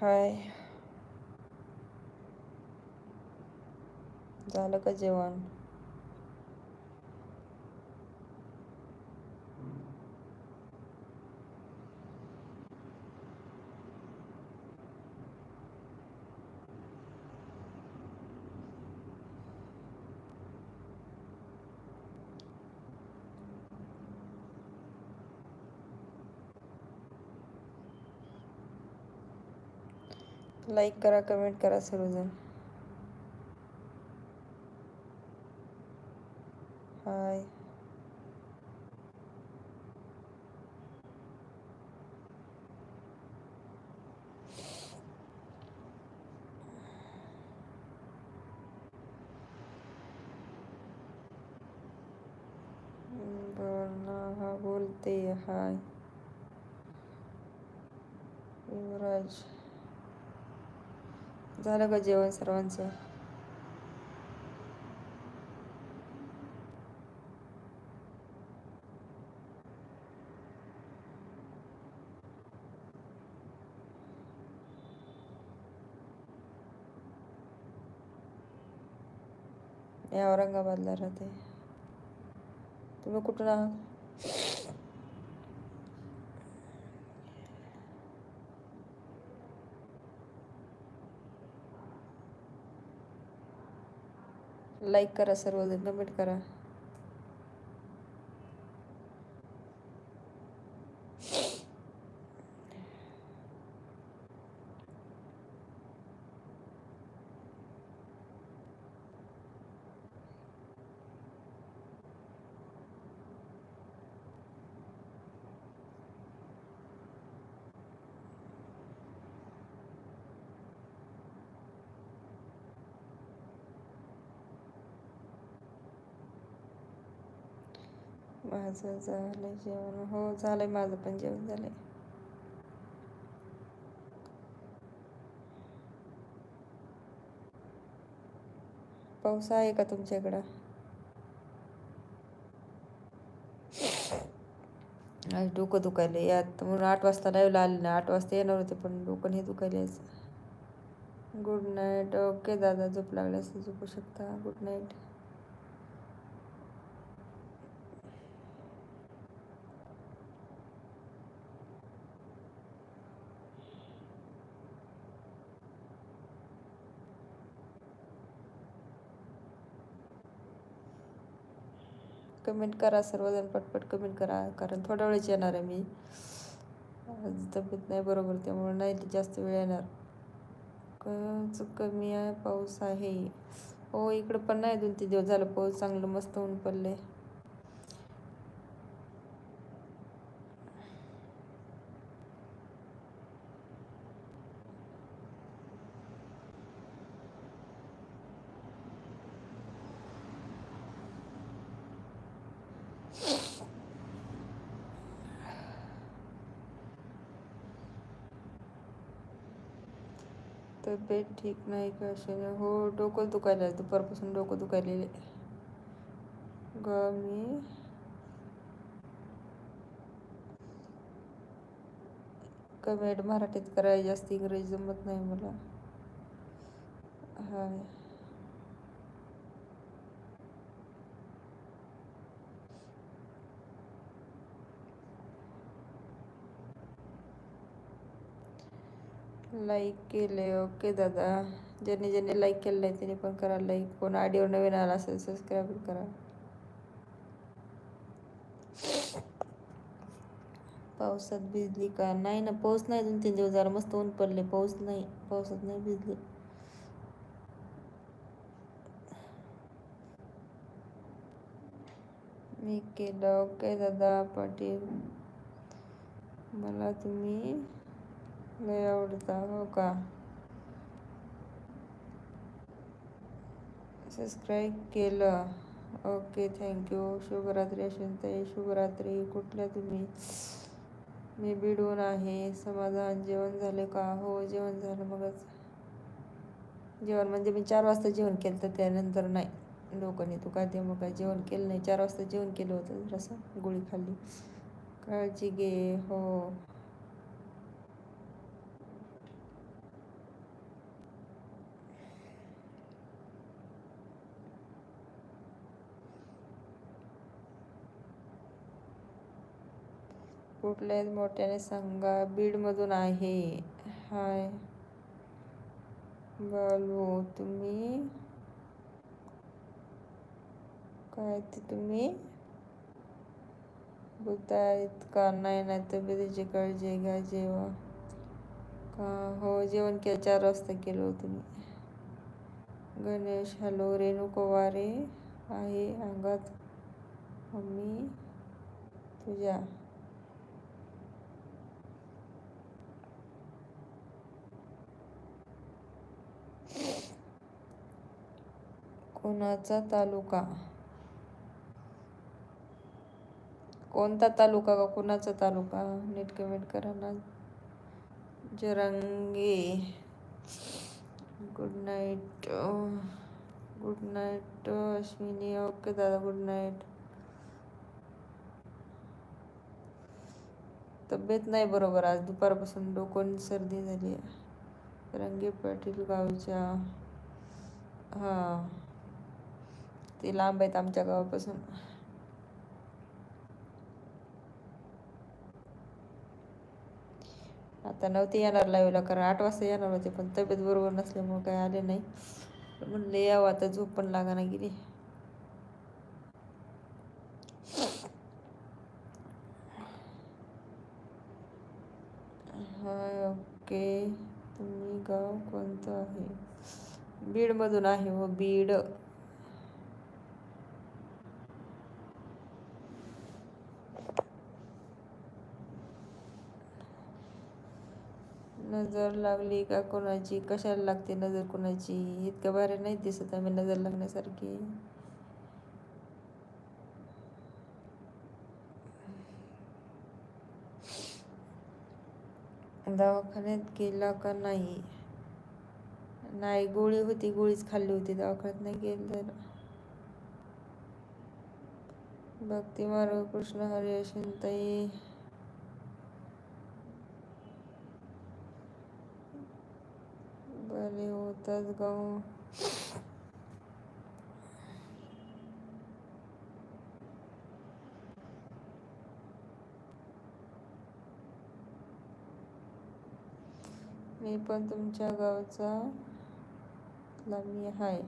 हाय. झालं का जेवण? लाईक करा कमेंट करा सर्वजण. हाय बोलते हाय युवराज झालं का जेवण सर्वांचं. मी औरंगाबादला राहते. तुम्ही कुठून आहात? लाईक करा सर्वजण कमेंट करा. माझं झालं जेवण. हो झालं आहे माझं पण जेवण झालं आहे पाऊस आहे का तुमच्या इकडं आज डोकं दुखायला यात. म्हणून आठ वाजता लाईव्हला आले ना आठ वाजता येणार होते पण डोकं हे दुखायले गुड नाईट ओके दादा झोप लागल्यास झोपू शकता. गुड नाईट कमेंट करा सर्वजण पटपट कमेंट करा कारण थोड्या वेळेस येणार आहे मी. आज तब्येत नाही बरोबर त्यामुळे नाही जास्त वेळ येणार. कच कमी आहे पाऊस आहे. हो इकडं पण नाही दोन तीन दिवस झालं पाऊस चांगलं मस्त ऊन आहे तब्येत ठीक नाही का? अशा हो डोकं दुखायला आहे. दुपारपासून डोकं दुखायलेले ग मी कमेंट मराठीत करायला जास्त इंग्रजी जमत नाही मला. हाय. लाईक केले ओके दादा. ज्यांनी ज्यांनी लाईक केलं आहे त्यांनी पण करा लाईक कोण ऑडिओ नवीन आला असेल सबस्क्राईब करा. पावसात भिजली का? नाही ना पाऊस नाही. दोन तीन दिवस जरा मस्त ऊन पडले. पाऊस नाही पावसात नाही भिजली. मी केलं ओके दादा. पाटील मला तुम्ही लय आवडता हो का सबस्क्राईब केलं ओके थँक्यू शुभरात्री अश्विनताई शुभरात्री कुठल्या तुम्ही? मी बिडून आहे. समाधान. जेवण झाले का? हो जेवण झालं मगच. जेवण म्हणजे मी चार वाजता जेवण केलं तर त्यानंतर नाही. लोकांनी तू काय ते मग काय जेवण केलं नाही. चार वाजता जेवण केलं होतं जरासं गोळी खाल्ली. काळजी घे. हो. कुठल्याच मोठ्याने सांगा बीडमधून आहे. हाय. बालू तुम्ही? काय ते तुम्ही? बोलतायत का? नाही नाही तब्येतीची काळजी घ्या जेवा. का? हो जेवण केलं चार वाजता केलं होतं मी. गणेश हॅलो रेणू कोवारे आहे अंगात. मम्मी तुझ्या कोणाचा तालुका. कोणता तालुका का कोणाचा तालुका. नीट कमेंट करा ना. Jarange. Good night good night Ashwini. Okay दादा गुड नाईट तब्येत नाही बरोबर आज. दुपारपासून डोकं सर्दी झाली आहे. रंगे पाटील गावच्या. हां. ते लांब आहेत आमच्या गावापासून. आता नव्हते येणार लाईव्हला कारण आठ वाजता येणार होते पण तब्येत बरोबर नसल्यामुळे काही आले नाही. म्हणले यावं आता झोप पण लागाना गेली. Hi okay. तुम्ही गाव कोणतं आहे? बीडमधून आहे हो बीड. नजर लागली का कोणाची? कशाला लागते नजर कोणाची? इतकं बारे नाही दिसत आम्ही नजर लागण्यासारखी. दवाखान्यात गेला का नाही? नाही गोळी होती गोळीच खाल्ली होती. दवाखान्यात नाही गेलं तर? भक्ती मार्ग कृष्ण हरी अशिंताई बरे होतच गहू मी पण तुमच्या गावचा मी हाय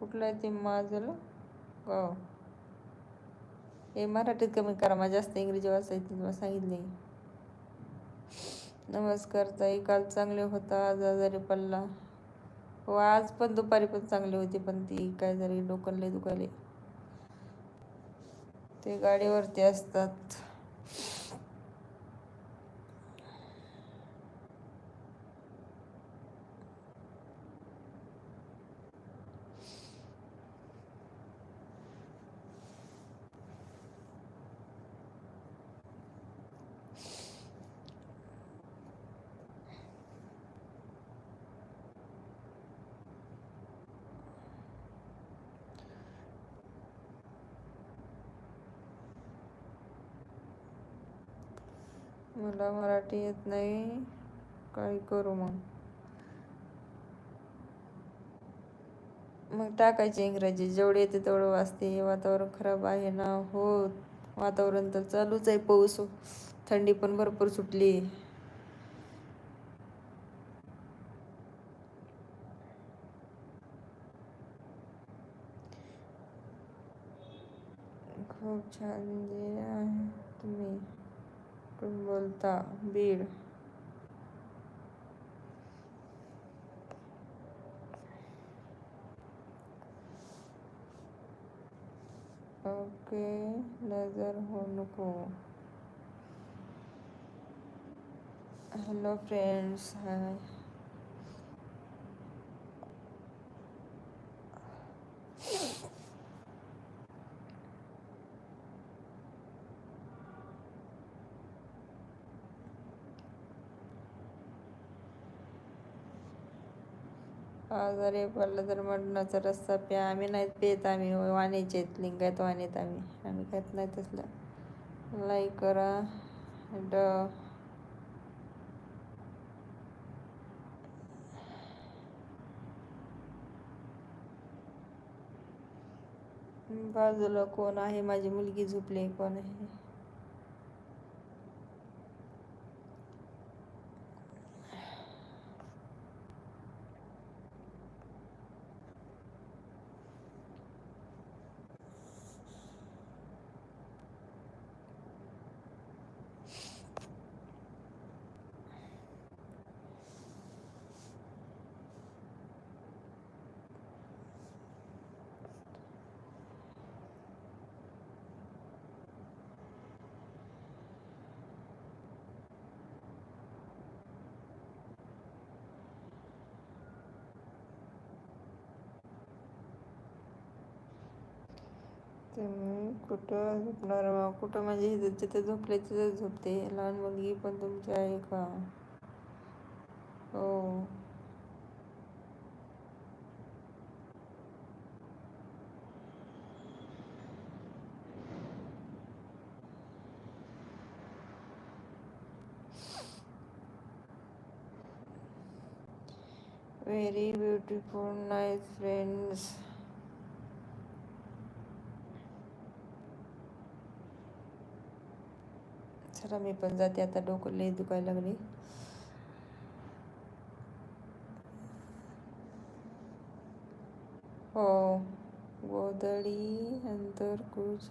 कुठलं आहे ते माझं गाव. हे मराठीत कमी करा मला जास्त इंग्रजी वाचायची तुम्हाला सांगितले नमस्कार ताई काल चांगले होता आज आजारी पडला. हो आज पण दुपारी पण चांगली होती पण ती काय झाली डोकं दुखाले दुखायले. ते गाडीवरती असतात. मला मराठी येत नाही. काय करू मग? मग टाकायचे इंग्रजी. जेवढे येते तेवढं वाचते. वातावरण खराब आहे ना? हो. वातावरण तर चालूच आहे. पाऊस थंडी पण भरपूर सुटली. खूप छान जे आहे तुम्ही. बोलता बीड. ओके नजर हो नको. हॅलो फ्रेंड्स हाय आजारी पडलं तर मटणाचा रस्सा प्या. आम्ही नाहीत पेत आम्ही वाणीचे आहेत लिंगायत वाणीत आम्ही. आम्ही खात नाही तसलं. लाईक करा. ड. बाजूला कोण आहे? माझी मुलगी झोपली कोण आहे? तुम्ही कुठं झोपणार मग कुठं म्हणजे जिथे झोपले तिथे झोपते. लहान मुलगी पण तुमची आहे का? हो. व्हेरी ब्युटिफुल नाईस फ्रेंड्स चला मी पण जाते आता डोकं लई दुखायला लागले हो गोदळी अंतर कुच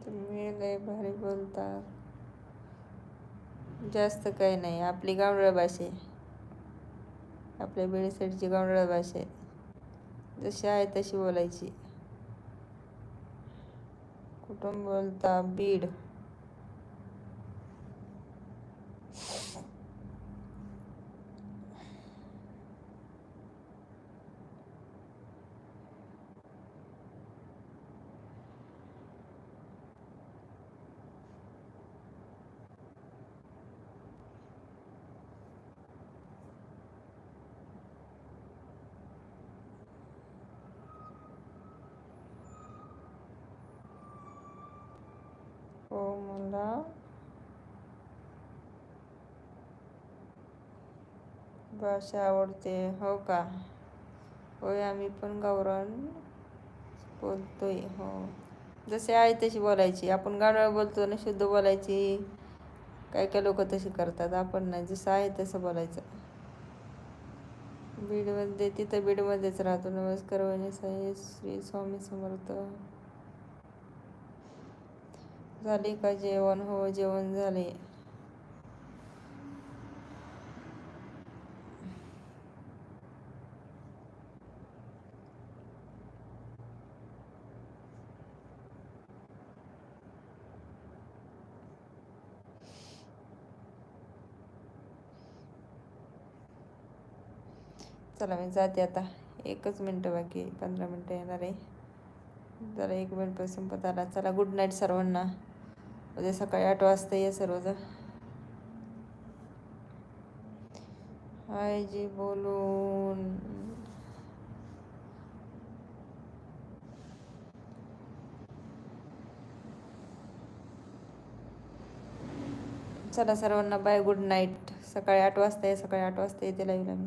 तुम्ही लय भारी बोलता. जास्त काही नाही आपली गावळ भाषा आहे. आपल्या बीड साईडची गावडळ भाषा आहे. जशी आहे तशी बोलायची. कुटुंब बोलता बीड हो मला भाषा आवडते हो का होय आम्ही पण गावरान बोलतोय हो जसे आहे तशी बोलायची आपण गावराळ बोलतो ना शुद्ध बोलायची काय काय लोक तशी करतात आपण नाही जसं आहे तसं बोलायचं बीडमध्ये तिथं बीडमध्येच राहतो नमस्कार वहिनी साई श्री स्वामी समर्थ झाले का जेवण? हो जेवण झाले. चला मी जाते आता. एकच मिनटं बाकी पंधरा मिनटं येणार आहे. जरा एक मिनिट संपत आला. चला गुड नाईट सर्वांना. उद्या सकाळी आठ वाजता ये सर्वजण. हाय जी बोलून चला सर्वांना बाय गुड नाईट सकाळी आठ वाजता या सकाळी आठ वाजता येते लाईव्हला मी.